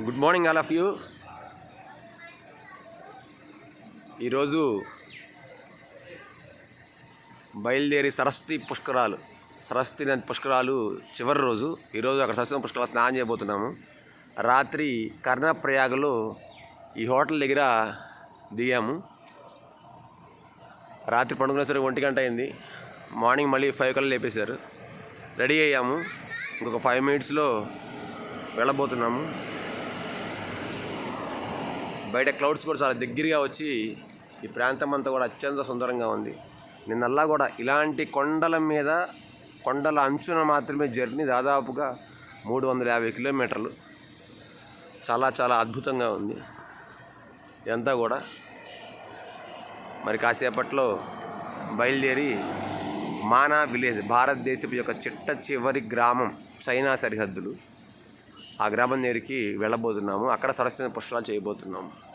Good morning all of you ఈరోజు బయలుదేరి సరస్వతి పుష్కరాలు సరస్వతి నది పుష్కరాలు చివరి రోజు. ఈరోజు అక్కడ సరస్వతి పుష్కరాలు స్నానం చేయబోతున్నాము. రాత్రి కర్ణప్రయాగలో ఈ హోటల్ దగ్గర దిగాము. రాత్రి పండుకునేసరికి ఒంటి గంట అయింది. మార్నింగ్ మళ్ళీ ఫైవ్ కల్లా లేపేశారు. రెడీ అయ్యాము. ఇంకొక ఫైవ్ మినిట్స్లో వెళ్ళబోతున్నాము. బయట క్లౌడ్స్ కూడా చాలా దగ్గరగా వచ్చి ఈ ప్రాంతం అంతా కూడా అత్యంత సుందరంగా ఉంది. నిన్నల్లా కూడా ఇలాంటి కొండల మీద కొండల అంచున మాత్రమే జర్నీ దాదాపుగా మూడు వందల యాభై కిలోమీటర్లు. చాలా చాలా అద్భుతంగా ఉంది. ఇదంతా కూడా మరి కాసేపట్లో బయలుదేరి మానా విలేజ్ భారతదేశపు యొక్క చిట్ట చివరి గ్రామం చైనా సరిహద్దులు. ఆ గ్రామం దగ్గరికి వెళ్ళబోతున్నాము. అక్కడ సరస్వతి పుష్కరాలు చేయబోతున్నాము.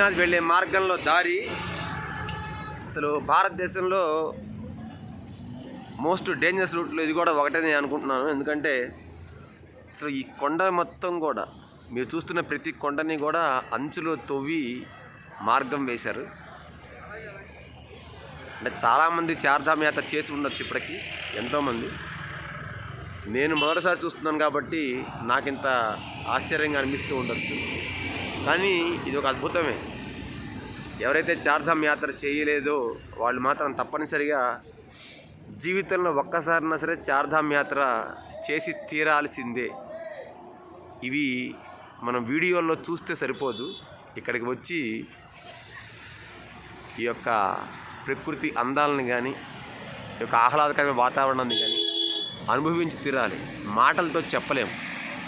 కేదార్నాథ్ వెళ్ళే మార్గంలో దారి అసలు భారతదేశంలో మోస్ట్ డేంజరస్ రూట్లో ఇది కూడా ఒకటే నేను అనుకుంటున్నాను. ఎందుకంటే అసలు ఈ కొండ మొత్తం కూడా మీరు చూస్తున్న ప్రతి కొండని కూడా అంచులో తవ్వి మార్గం వేశారు. అంటే చాలామంది చార్ధామ్ యాత్ర చేసి ఉండొచ్చు ఇప్పటికీ ఎంతోమంది. నేను మొదటిసారి చూస్తున్నాను కాబట్టి నాకింత ఆశ్చర్యంగా అనిపిస్తూ ఉండొచ్చు. కానీ ఇది ఒక అద్భుతమే. ఎవరైతే చార్ధామ్ యాత్ర చేయలేదో వాళ్ళు మాత్రం తప్పనిసరిగా జీవితంలో ఒక్కసారైనా సరే చార్ధామ్ యాత్ర చేసి తీరాల్సిందే. ఇవి మనం వీడియోల్లో చూస్తే సరిపోదు. ఇక్కడికి వచ్చి ఈ యొక్క ప్రకృతి అందాలను కానీ ఈ యొక్క ఆహ్లాదకరమైన వాతావరణాన్ని కానీ అనుభవించి తీరాలి. మాటలతో చెప్పలేం.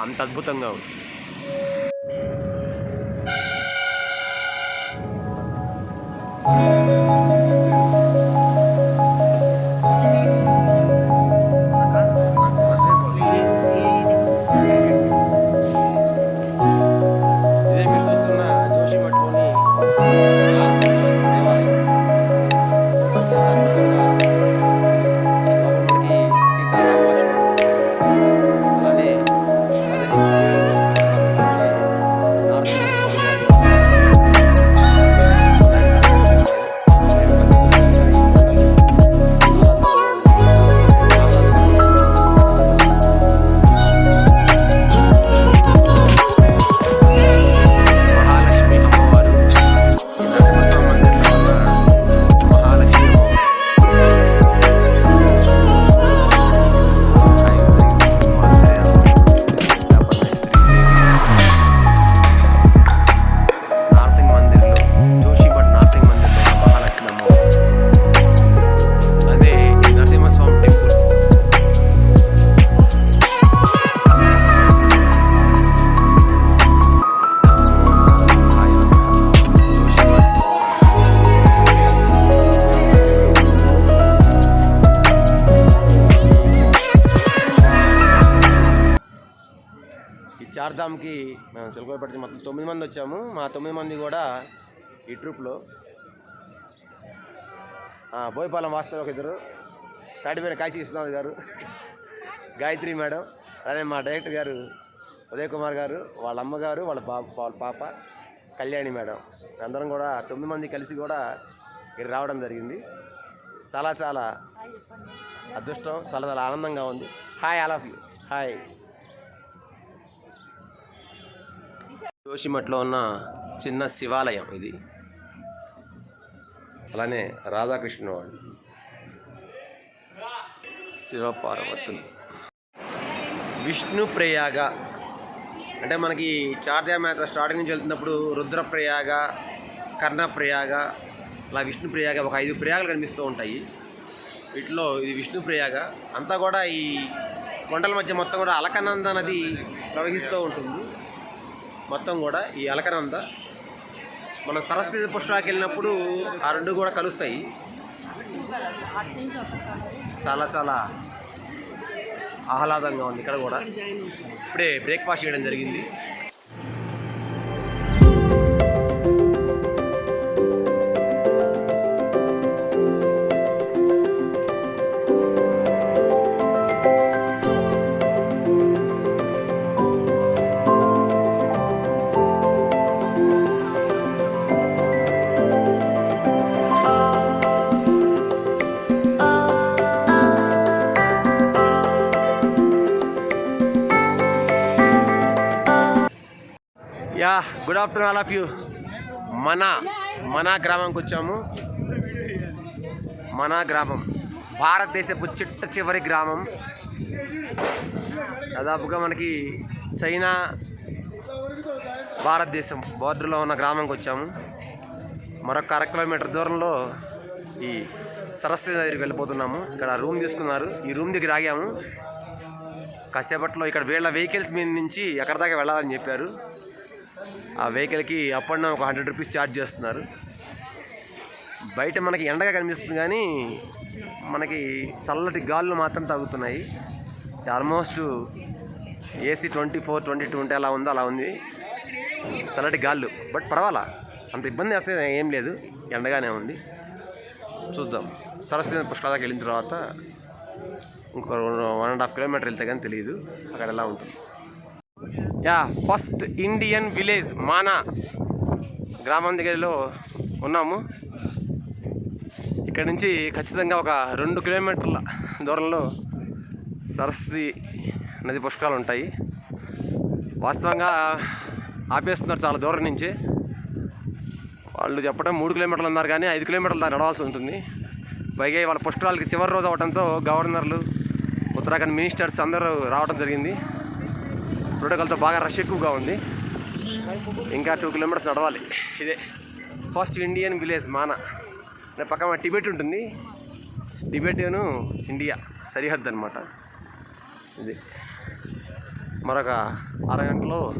అంత అద్భుతంగా ఉంది. చార్ధామ్కి మేము చిలకపట్టి మొత్తం తొమ్మిది మంది వచ్చాము. మా తొమ్మిది మంది కూడా ఈ ట్రూప్లో. బోయపాలెం వాస్తవ ఒక ఇద్దరు. తాటిపైన కాశీ విశ్వనాథ్ గారు గాయత్రి మేడం అలానే మా డైరెక్టర్ గారు ఉదయ్ కుమార్ గారు వాళ్ళ అమ్మగారు వాళ్ళ పాప వాళ్ళ పాప కళ్యాణి మేడం. అందరం కూడా తొమ్మిది మంది కలిసి కూడా ఇక్కడ రావడం జరిగింది. చాలా చాలా అదృష్టం చాలా చాలా ఆనందంగా ఉంది. Hi all of you hi జోషిమట్లో ఉన్న చిన్న శివాలయం ఇది. అలానే రాధాకృష్ణ వాళ్ళు శివపార్వతులు. విష్ణు ప్రయాగ. అంటే మనకి చార్ధామ్ యాత్ర స్టార్టింగ్ నుంచి వెళ్తున్నప్పుడు రుద్రప్రయాగ కర్ణప్రయాగ అలా విష్ణుప్రయాగ ఒక ఐదు ప్రయాగలు కనిపిస్తూ ఉంటాయి. వీటిలో ఇది విష్ణుప్రయాగ అంతా కూడా ఈ కొండల మధ్య మొత్తం కూడా అలకనంద నది ప్రవహిస్తూ ఉంటుంది. మొత్తం కూడా ఈ అలకనంద మనం సరస్వతి పుష్కరాకి వెళ్ళినప్పుడు ఆ రెండు కూడా కలుస్తాయి. చాలా చాలా ఆహ్లాదంగా ఉంది ఇక్కడ కూడా. ఇప్పుడే బ్రేక్ఫాస్ట్ చేయడం జరిగింది. Good afternoon all of you. మన మన గ్రామంకి వచ్చాము. మన గ్రామం. భారతదేశపు చిట్ట చివరి గ్రామం. దాదాపుగా మనకి చైనా భారతదేశం బార్డర్లో ఉన్న గ్రామంకి వచ్చాము. మరొక అర కిలోమీటర్ దూరంలో ఈ సరస్వతి దగ్గరికి వెళ్ళిపోతున్నాము. ఇక్కడ రూమ్ తీసుకున్నారు. ఈ రూమ్ దగ్గర ఆగాము. కాసేపట్లో ఇక్కడ వీళ్ళ వెహికల్స్ మీద నుంచి ఎక్కడి దాకా వెళ్ళాలని చెప్పారు. ఆ వెహికల్కి అప్ అండ్ ఒక హండ్రెడ్ రూపీస్ ఛార్జ్ చేస్తున్నారు. బయట మనకి ఎండగా కనిపిస్తుంది కానీ మనకి చల్లటి గాళ్ళు మాత్రం తగ్గుతున్నాయి almost AC twenty four twenty two ఉంటే అలా ఉందో అలా ఉంది. చల్లటి గాళ్ళు. బట్ పర్వాలా అంత ఇబ్బంది అయితే ఏం లేదు. ఎండగానే ఉంది. చూద్దాం. సరస్వతి పుష్కరాలకు వెళ్ళిన తర్వాత ఇంకో వన్ అండ్ హాఫ్ కిలోమీటర్ వెళ్తే కానీ తెలియదు. అక్కడ ఎలా ఉంటుంది. Yeah first Indian village Mana గ్రామం దగ్గరలో ఉన్నాము. ఇక్కడ నుంచి ఖచ్చితంగా ఒక రెండు కిలోమీటర్ల దూరంలో సరస్వతి నది పుష్కరాలు ఉంటాయి. వాస్తవంగా ఆపేస్తున్నారు చాలా దూరం నుంచి. వాళ్ళు చెప్పడం మూడు కిలోమీటర్లు అన్నారు కానీ ఐదు కిలోమీటర్లు దాకా నడవాల్సి ఉంటుంది. పైగా వాళ్ళ పుష్కరాలకి చివరి రోజు అవడంతో గవర్నర్లు ఉత్తరాఖండ్ మినిస్టర్స్ అందరూ రావడం జరిగింది. ప్రోటోకాల్తో బాగా రష్ ఎక్కువగా ఉంది. ఇంకా టూ కిలోమీటర్స్ నడవాలి. ఇదే. ఫస్ట్ ఇండియన్ విలేజ్ మాన. అంటే పక్కన టిబెట్ ఉంటుంది. టిబెట్ను ఇండియా. సరిహద్దు అనమాట ఇది. మరొక అరగంటలో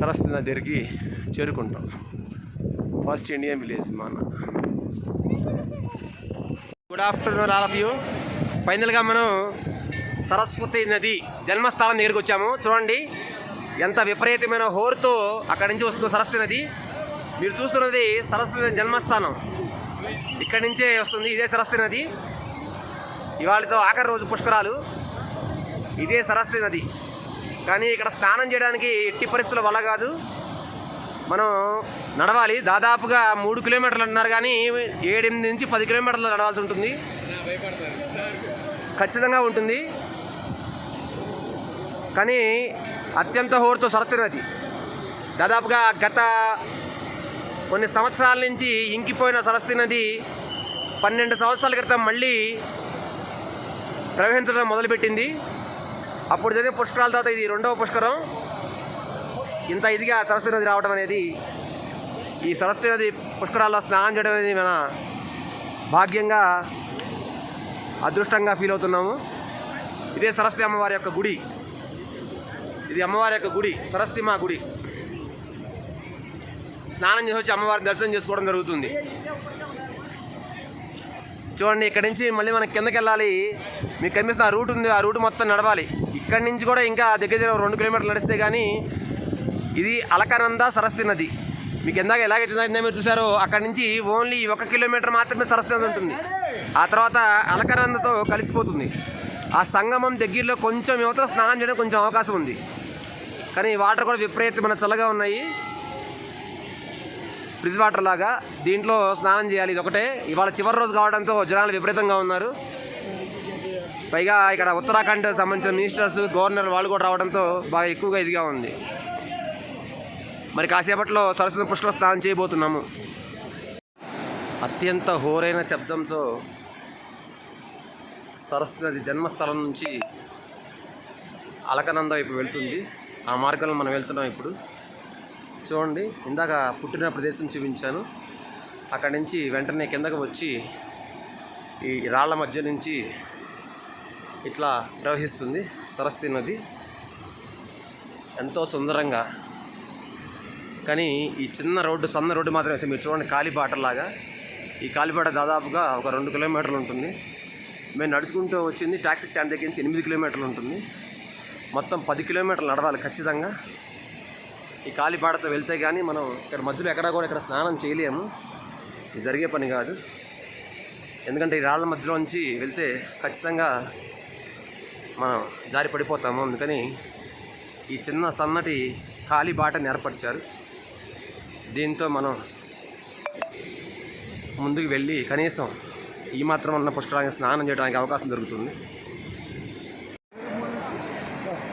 సరస్వతి నది దగ్గరికి చేరుకుంటాం. First Indian village Mana. Good afternoon all of you ఫైనల్గా మనం సరస్వతి నది జన్మస్థానం దగ్గరికి వచ్చాము. చూడండి ఎంత విపరీతమైన హోరుతో అక్కడి నుంచి వస్తుంది సరస్వతి నది. మీరు చూస్తున్నది సరస్వతి జన్మస్థానం. ఇక్కడి నుంచే వస్తుంది ఇదే సరస్వతి నది. ఇవాళతో ఆఖరి రోజు పుష్కరాలు. ఇదే సరస్వతి నది. కానీ ఇక్కడ స్నానం చేయడానికి ఎట్టి పరిస్థితుల వల్ల కాదు. మనం నడవాలి. దాదాపుగా మూడు కిలోమీటర్లు అంటున్నారు కానీ ఏడెనిమిది నుంచి పది కిలోమీటర్లు నడవాల్సి ఉంటుంది. ఖచ్చితంగా ఉంటుంది. కానీ అత్యంత హోరుతో సరస్వతి నది దాదాపుగా గత కొన్ని సంవత్సరాల నుంచి ఇంకిపోయిన సరస్వతి నది పన్నెండు సంవత్సరాల క్రితం మళ్ళీ ప్రవహించడం మొదలుపెట్టింది. అప్పుడు జరిగిన పుష్కరాల తర్వాత ఇది రెండవ పుష్కరం. ఇంత ఇదిగా సరస్వతి నది రావడం అనేది ఈ సరస్వతి నది పుష్కరాల్లో స్నానం చేయడం అనేది మన భాగ్యంగా అదృష్టంగా ఫీల్ అవుతున్నాము. ఇదే సరస్వతి అమ్మవారి యొక్క గుడి. ఇది అమ్మవారి యొక్క గుడి సరస్తిమా గుడి. స్నానం చేసి వచ్చి అమ్మవారిని దర్శనం చేసుకోవడం జరుగుతుంది. చూడండి ఇక్కడ నుంచి మళ్ళీ మనం కిందకి వెళ్ళాలి. మీకు కనిపిస్తున్న ఆ రూట్ ఉంది ఆ రూట్ మొత్తం నడవాలి. ఇక్కడి నుంచి కూడా ఇంకా దగ్గర దగ్గర రెండు కిలోమీటర్లు నడిస్తే కానీ ఇది అలకనంద సరస్వతి నది. మీకు ఎందాక ఎలాగ ఇందాక మీరు చూసారో అక్కడి నుంచి ఓన్లీ ఒక కిలోమీటర్ మాత్రమే సరస్వతి నది ఉంటుంది. ఆ తర్వాత అలకనందతో కలిసిపోతుంది. ఆ సంగమం దగ్గరలో కొంచెం యువత స్నానం చేయడం కొంచెం అవకాశం ఉంది. కానీ వాటర్ కూడా విపరీతమైన చల్లగా ఉన్నాయి. ఫ్రిడ్జ్ వాటర్ లాగా దీంట్లో స్నానం చేయాలి. ఇది ఒకటే ఇవాళ చివరి రోజు కావడంతో జనాలు విపరీతంగా ఉన్నారు. పైగా ఇక్కడ ఉత్తరాఖండ్ సంబంధించిన మినిస్టర్స్ గవర్నర్ వాళ్ళు కూడా రావడంతో బాగా ఎక్కువగా ఇదిగా ఉంది. మరి కాసేపట్లో సరస్వతి పుష్కర స్నానం చేయబోతున్నాము. అత్యంత హోరైన శబ్దంతో సరస్వతి నది జన్మస్థలం నుంచి అలకనంద వైపు వెళ్తుంది. ఆ మార్గంలో మనం వెళ్తున్నాం ఇప్పుడు. చూడండి ఇందాక పుట్టిన ప్రదేశం చూపించాను. అక్కడి నుంచి వెంటనే కిందకు వచ్చి ఈ రాళ్ళ మధ్య నుంచి ఇట్లా ప్రవహిస్తుంది సరస్వతి నది. ఎంతో సుందరంగా. కానీ ఈ చిన్న రోడ్డు సన్న రోడ్డు మాత్రమే. వేసాం. మీరు చూడండి కాలిబాటలాగా. ఈ కాలిబాట దాదాపుగా ఒక రెండు కిలోమీటర్లు ఉంటుంది. మేము నడుచుకుంటూ వచ్చింది ట్యాక్సీ స్టాండ్ దగ్గర నుంచి ఎనిమిది కిలోమీటర్లు ఉంటుంది. మొత్తం పది కిలోమీటర్లు నడవాలి ఖచ్చితంగా. ఈ కాలిపాడతో వెళ్తే కానీ మనం ఇక్కడ మధ్యలో ఎక్కడా కూడా ఇక్కడ స్నానం చేయలేము. ఇది జరిగే పని కాదు. ఎందుకంటే ఈ రాళ్ళ మధ్యలో నుంచి వెళ్తే ఖచ్చితంగా మనం జారి పడిపోతాము. అందుకని ఈ చిన్న సన్నటి ఖాళీ బాటని ఏర్పరిచారు. దీంతో మనం ముందుకు వెళ్ళి కనీసం ఈ మాత్రం ఉన్న పుష్కరానికి స్నానం చేయడానికి అవకాశం దొరుకుతుంది.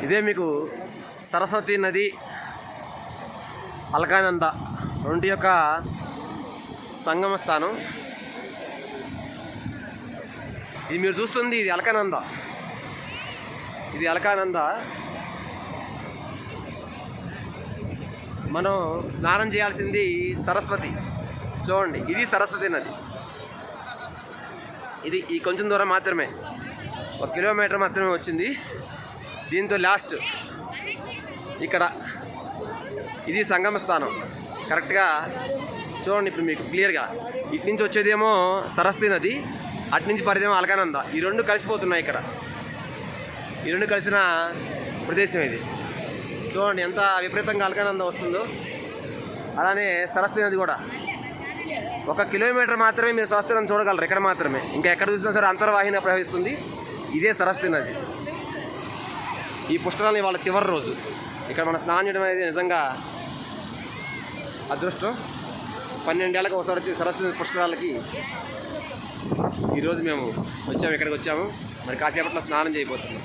ఇదే మీకు సరస్వతి నది అలకానంద రెండు యొక్క సంగమ స్థానం. ఇది మీరు చూస్తుంది ఇది అలకానంద. ఇది అలకానంద. మనం స్నానం చేయాల్సింది సరస్వతి. చూడండి ఇది సరస్వతి నది. ఇది ఈ కొంచెం దూరం మాత్రమే. ఒక కిలోమీటర్ మాత్రమే వచ్చింది. దీంతో లాస్ట్ ఇక్కడ ఇది సంగమ స్థానం. కరెక్ట్గా చూడండి ఇప్పుడు మీకు క్లియర్గా ఇటు నుంచి వచ్చేదేమో సరస్వతి నది అటు నుంచి పరిదేమో అలకానంద. ఈ రెండు కలిసిపోతున్నాయి ఇక్కడ. ఈ రెండు కలిసిన ప్రదేశం ఇది. చూడండి ఎంత విపరీతంగా అలకానంద వస్తుందో. అలానే సరస్వతి నది కూడా. ఒక కిలోమీటర్ మాత్రమే మీరు సరస్వతి నది చూడగలరు ఇక్కడ మాత్రమే. ఇంకా ఎక్కడ చూసినా సరే అంతర్వాహిన ప్రవహిస్తుంది. ఇదే సరస్వతి నది. ఈ పుష్కరాలు వాళ్ళ చివరి రోజు. ఇక్కడ మన స్నానం చేయడం అనేది నిజంగా అదృష్టం. పన్నెండేళ్ళకి ఒకసారి వచ్చి సరస్వతి పుష్కరాలకి ఈరోజు మేము వచ్చాము ఇక్కడికి వచ్చాము. మరి కాసేపట్లో స్నానం చేయబోతున్నాం.